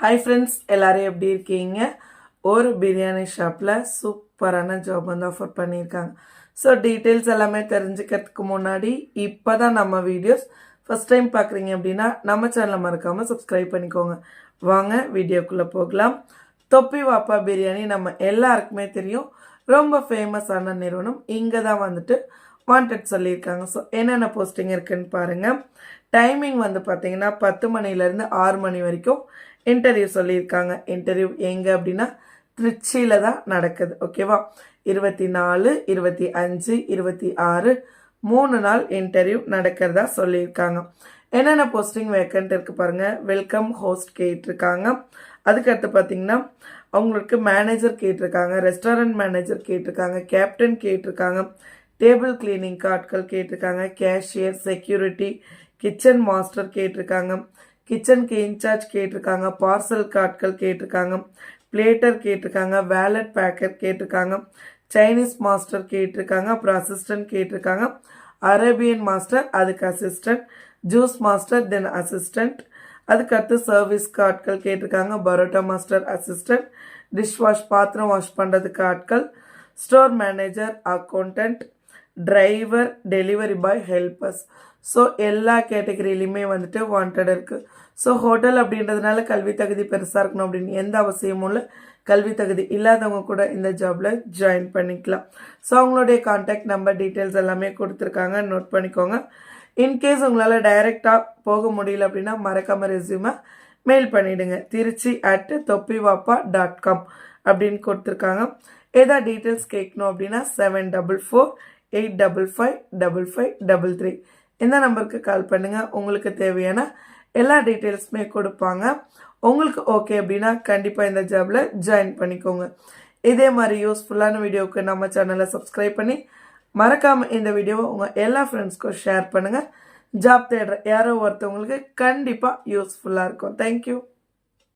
Hi friends எல்லோரும் எப்படி இருக்கீங்க? ஒரு பிரியாணி ஷாப்பில் சூப்பரான ஜாப் வந்து ஆஃபர் பண்ணியிருக்காங்க. ஸோ டீட்டெயில்ஸ் எல்லாமே தெரிஞ்சுக்கிறதுக்கு முன்னாடி இப்போ தான் நம்ம வீடியோஸ் ஃபஸ்ட் டைம் பார்க்குறீங்க அப்படின்னா நம்ம சேனலை மறக்காமல் சப்ஸ்கிரைப் பண்ணிக்கோங்க. வாங்க வீடியோக்குள்ளே போகலாம். தொப்பி வாப்பா பிரியாணி நம்ம எல்லாருக்குமே தெரியும். ரொம்ப ஃபேமஸான நிறுவனம் இங்கே தான் வந்துட்டு வாண்டட் சொல்லியிருக்காங்க. ஸோ என்னென்ன போஸ்டிங் இருக்குன்னு பாருங்கள் டைமிங் வந்து பார்த்தீங்கன்னா பத்து மணிலேருந்து ஆறு மணி வரைக்கும் இன்டர்வியூ சொல்லியிருக்காங்க. இன்டர்வியூ எங்கே அப்படின்னா திருச்சியில் தான் நடக்குது. ஓகேவா இருபத்தி நாலு இருபத்தி அஞ்சு இருபத்தி ஆறு மூணு நாள் இன்டர்வியூ நடக்கிறதா சொல்லியிருக்காங்க. என்னென்ன போஸ்டிங் வேக்கன்ட் இருக்கு பாருங்கள் வெல்கம் ஹோஸ்ட் கேட்டிருக்காங்க. அதுக்கடுத்து பார்த்தீங்கன்னா அவங்களுக்கு மேனேஜர் கேட்டிருக்காங்க. ரெஸ்டாரண்ட் மேனேஜர் கேட்டிருக்காங்க. கேப்டன் கேட்டிருக்காங்க. டேபிள் கிளீனிங் ஆட்கள் கேட்டிருக்காங்க. கேஷியர் செக்யூரிட்டி கிச்சன் மாஸ்டர் கேட்டிருக்காங்க. கிச்சனுக்கு இன்சார்ஜ் கேட்டிருக்காங்க. பார்சல் கார்ட்கள் கேட்டிருக்காங்க. பிளேட்டர் கேட்டிருக்காங்க. வேலட் பேக்கர் கேட்டிருக்காங்க. சைனீஸ் மாஸ்டர் கேட்டிருக்காங்க. அப்புறம் அசிஸ்டன்ட் கேட்டிருக்காங்க. அரேபியன் மாஸ்டர் அதுக்கு assistant. Juice master then assistant. அதுக்கடுத்து சர்வீஸ் கார்ட்கள் கேட்டிருக்காங்க. Parotta master assistant. Dish wash பாத்திரம் வாஷ் பண்ணுறதுக்கு ஆட்கள். Store manager accountant driver delivery boy helpers so எல்லா கேட்டகரியிலையுமே வந்துட்டு வாண்டட் இருக்குது ஸோ ஹோட்டல் அப்படின்றதுனால கல்வி தகுதி பெருசாக இருக்கணும் அப்படின்னு எந்த அவசியமும் இல்லை. கல்வி தகுதி இல்லாதவங்க கூட இந்த ஜாபில் ஜாயின் பண்ணிக்கலாம். ஸோ அவங்களுடைய காண்டாக்ட் நம்பர் டீட்டெயில்ஸ் எல்லாமே கொடுத்துருக்காங்க. நோட் பண்ணிக்கோங்க. இன்கேஸ் உங்களால் டைரெக்டாக போக முடியல அப்படின்னா மறக்காம ரெசியூமை மெயில் பண்ணிவிடுங்க Trichy at Thoppivappa dot com அப்படின்னு கொடுத்துருக்காங்க. ஏதாவது டீட்டெயில்ஸ் கேட்கணும் அப்படின்னா seven double four eight double five double five double three. இந்த நம்பருக்கு கால் பண்ணுங்கள் உங்களுக்கு தேவையான எல்லா டீட்டெயில்ஸுமே கொடுப்பாங்க. உங்களுக்கு ஓகே அப்படின்னா கண்டிப்பாக இந்த ஜாபில் ஜாயின் பண்ணிக்கோங்க. இதே மாதிரி யூஸ்ஃபுல்லான வீடியோவுக்கு நம்ம சேனலை சப்ஸ்கிரைப் பண்ணி மறக்காமல் இந்த வீடியோவை உங்கள் எல்லா ஃப்ரெண்ட்ஸ்க்கும் ஷேர் பண்ணுங்கள் ஜாப் தேடுற யாரோ ஒருத்தவங்களுக்கு கண்டிப்பாக யூஸ்ஃபுல்லாக இருக்கும். தேங்க்யூ